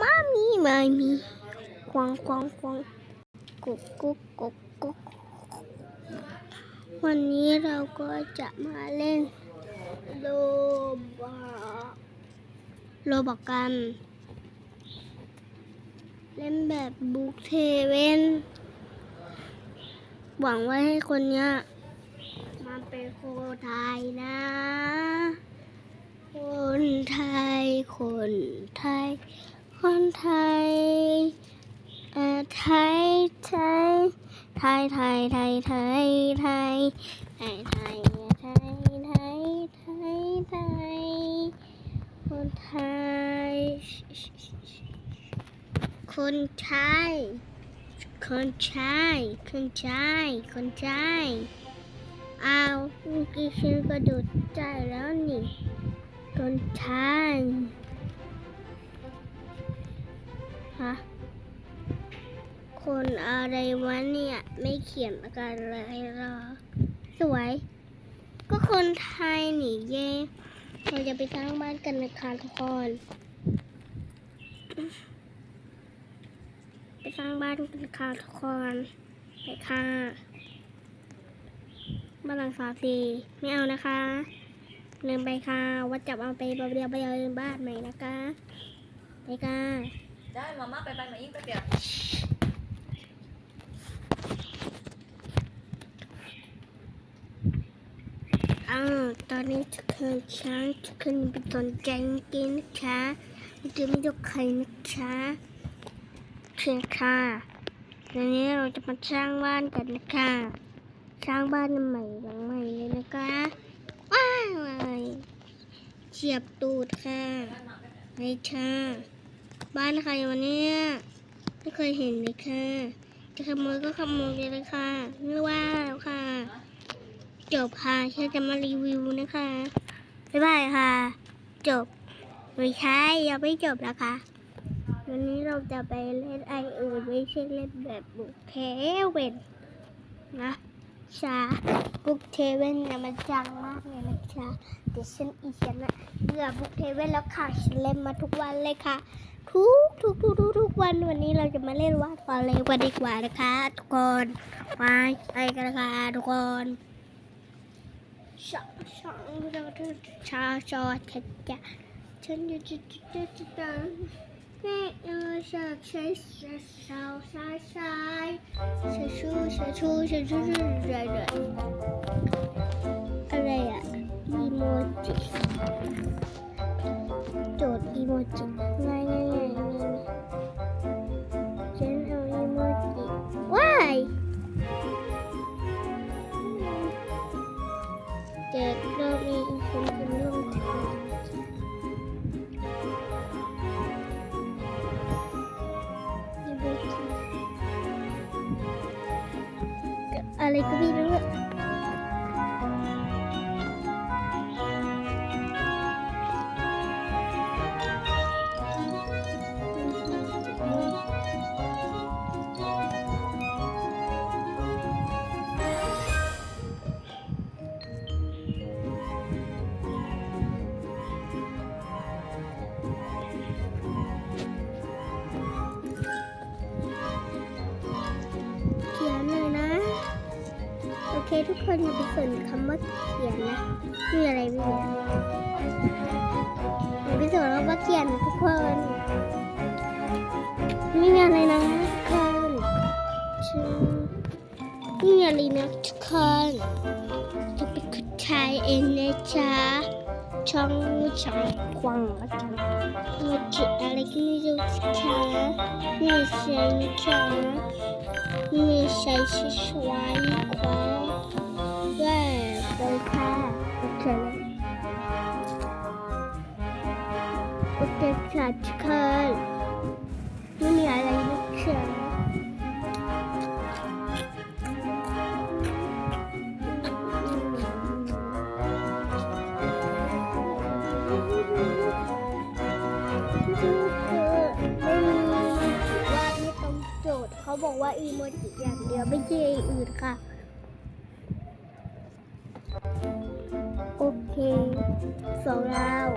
มามีมามีควงควงควงกุกกุกกุกกุกวันนี้เราก็จะมาเล่นโลบอกโลบอกกัน เล่นแบบบุ๊กเทเวนหวังว่าให้คนเนี้ยมาเป็นโคไทยนะ คนไทย คนไทย คนไทยเอ่อไทยไทยไทยไทยไทยไทยไทยไทยไทยไทยไทยไทยไทยคนไทย คนไทย คนชายคนชายคนชายอ้าวเมื่อกี้ฉันกระโดดได้แล้วนี่ คนชายฮะคนอะไรวะเนี่ย ไม่เขียนกันเลยหรอ สวย ก็คนไทยนี่เย่เราจะไปสร้างบ้านกันนะคะทุกคน ไปสร้างบ้านกันค่ะทุกคนไปค่ะบ้านหลังสาสีไม่เอานะคะ ลืมไปค่ะว่าจะเอาไปเดียวไปเอาบ้านใหม่นะคะไปค่ะได้มาม่าไปไปมายิ่งไปเปียกอ้าวตอนนี้ทุกคนช้างทุกคนไปสนใจกินนะคะไม่ดูไม่ดูใครนะคะเชิญค่ะทีนี้เราจะมาสร้างบ้านกันนะคะ สร้างบ้านใหม่หลังใหม่เลยนะคะว้าว เฉียบตูดค่ะไม่ค่ะ บ้านใครวันนี้ไม่เคยเห็นเลยค่ะ จะขโมยก็ขโมยเลยค่ะ ไม่ว่าแล้วค่ะ จบค่ะฉันจะมารีวิวนะคะ บ๊ายบายค่ะ จบ ไม่ใช่ยังไม่จบนะคะ วันนี้เราจะไปเล่นไออื่นไม่ใช่เล่นแบบบุกเทเวนนะ ชาบุกเทเวนเนี่ยมันจังมากเลยนะชาเดี๋ยวฉันอีฉันะเบื่อบุกเทเวนแล้วค่ะฉันเล่นมาทุกวันเลยค่ะ ทุกทุกทุกทุกทุกวันวันนี้เราจะมาเล่นวาดฟอเรกันดีกว่านะคะทุกคนไปไปกันนะคะทุกคนชาชาชาชาชาชาฉันอยู่จุดจุดจุดจุดแม่เออชาใช้ชาชาชาชาชาชูชาชูชาชูอะไรอะไรอะอีโมจิโจทย์อีโมจิง่ายง่ายง่ายง่ายฉันเอาอีโมจิว้ายเจ็ดรอบนี้อีกคนเป็นร่วม খুবই คนอย่าไปสนคำว่าเขียนนะมีอะไรไม่รู้อย่าไปสนคำว่าเขียนทุกคนไม่มีอะไรนะทุกคนไม่มีอะไรนะทุกคนจะไปคุยไทยเองนะจ๊ะช่องช่องควงนะจ๊ะมือจิตอะไรก็ไม่รู้จ๊าไม่ใช่จ๊ะไม่ใช่ชิ้นสวายควัง ทุกคนไม่มีอะไรนะคะเขาบอกว่าอีโมจิอย่างเดียวไม่ใช่อื่นค่ะ โอเคสองแล้ว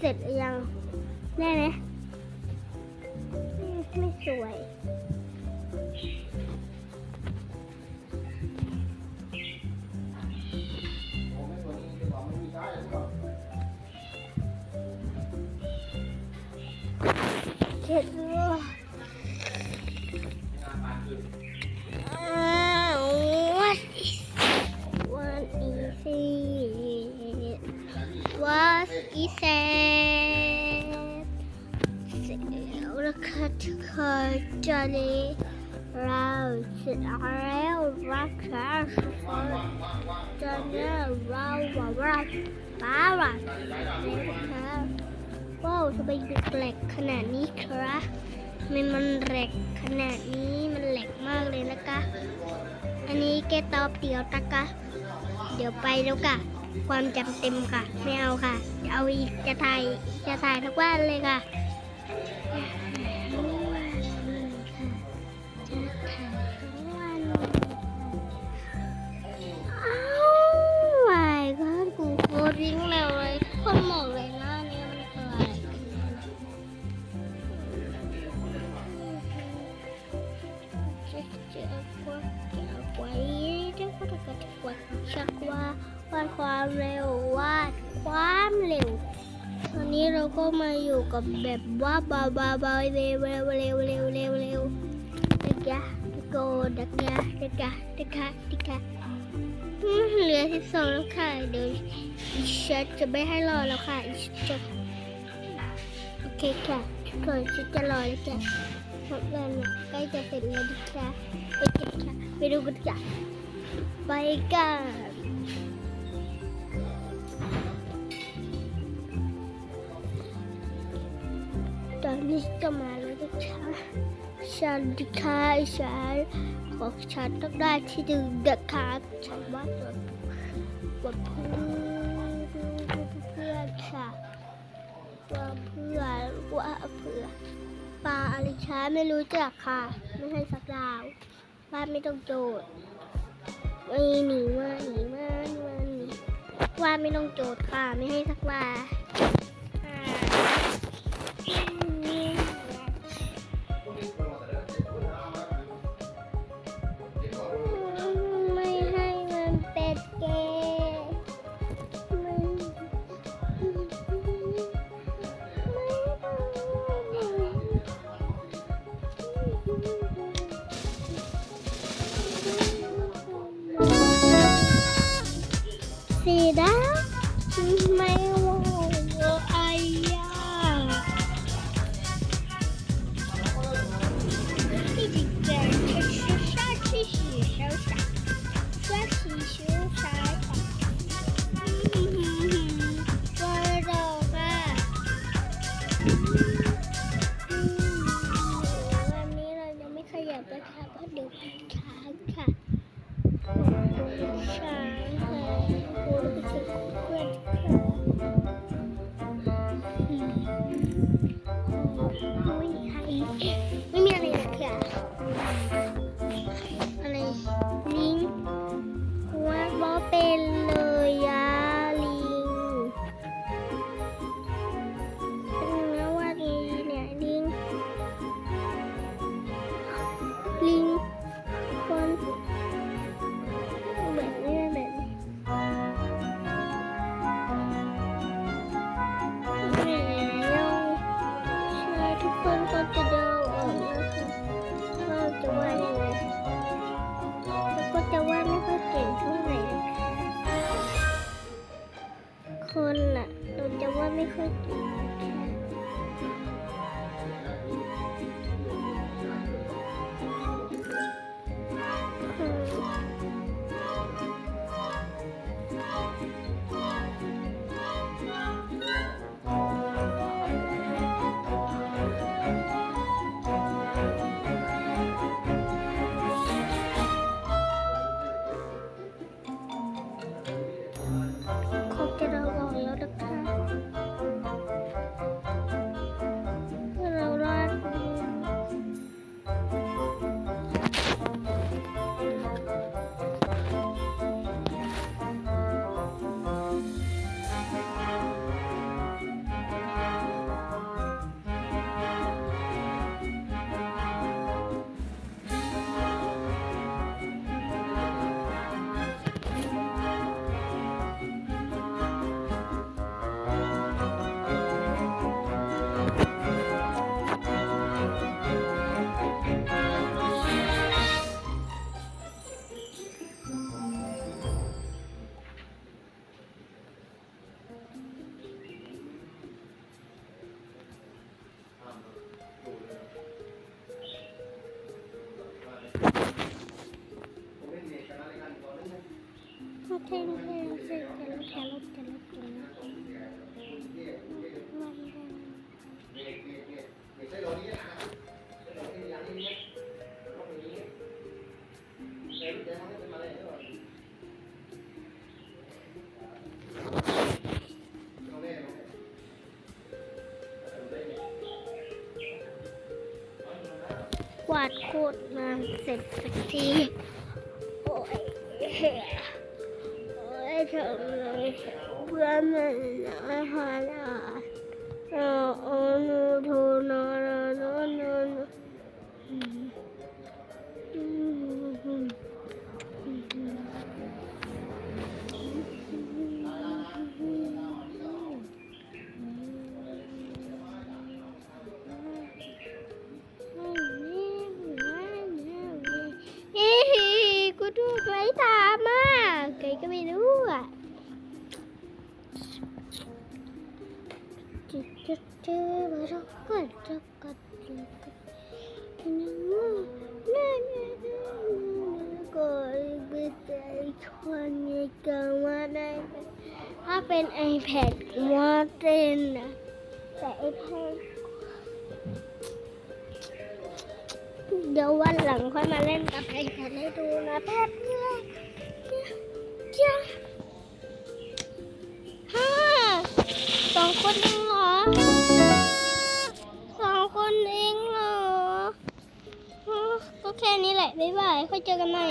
เสร็จหรือยัง ได้ไหมอืมไม่สวยเสร็จแล้ว นะคะทุกคนตอนนี้เราเสร็จแล้วนะคะทุกคนตอนนี้เราบอกว่าป้าว่านะคะว้าวทำไมถึงแหลกขนาดนี้ครับทำไมมันแหลกขนาดนี้มันแหลกมากเลยนะคะ อันนี้แกตอบเดียวตะกะ เดี๋ยวไปแล้วกะความจำเต็มค่ะ ไม่เอาค่ะจะเอาอีกจะถ่ายจะถ่ายทุกวันเลยค่ะ ก็จะกระติกว่าชักว่าวาดความเร็ววาดความเร็ว ตอนนี้เราก็มาอยู่กับแบบว่าเบาๆเบาเร็วเร็วเร็วเร็วเร็วเร็วเด็กยะด็กโกเด็กยะเด็กยะเด็กคะเด็กคะเหลือสิบสองแล้วค่ะเดี๋ยวอีชัดจะไม่ให้รอแล้วค่ะอีชัดโอเคค่ะทุกคนฉันจะรอแล้วจ้ะหมดแล้วนใกล้จะเสร็จแล้วดิค่ะไปกันค่ะไปดูกันจ้ะ ไปกันตอนนี้ก็มาแล้วนะคะฉันค่ะฉันของฉันต้องได้ที่หนึ่งนะคะฉันว่าตัวว่าเพื่อนเพื่อนค่ะว่าเพื่อนว่าเพื่อนปลาอะไรช้าไม่รู้จักค่ะ ไม่ให้สักดาวบ้านไม่ต้องโจทย์ ไม่หนีมาหนีมาหนีมาหนีว่าไม่ต้องโจทย์ค่ะ ไม่ให้สักว่า 雨降って วาดโคตรนานเสร็จสักที โอ้ยโอ้ยทำไมเพื่อนมันน้อยขนาดโอ้โหนูทูน เป็น iPad วนเต็นแต่ไอแพดเดี๋ยววันหลังค่อยมาเล่นกับ iPad ให้ดูนะแป๊บเดียเจ้าฮ่าสองคนเองเหรอสองคนเองเหรอก็แค่นี้แหละ บ๊ายบาย ค่อยเจอกันใหม่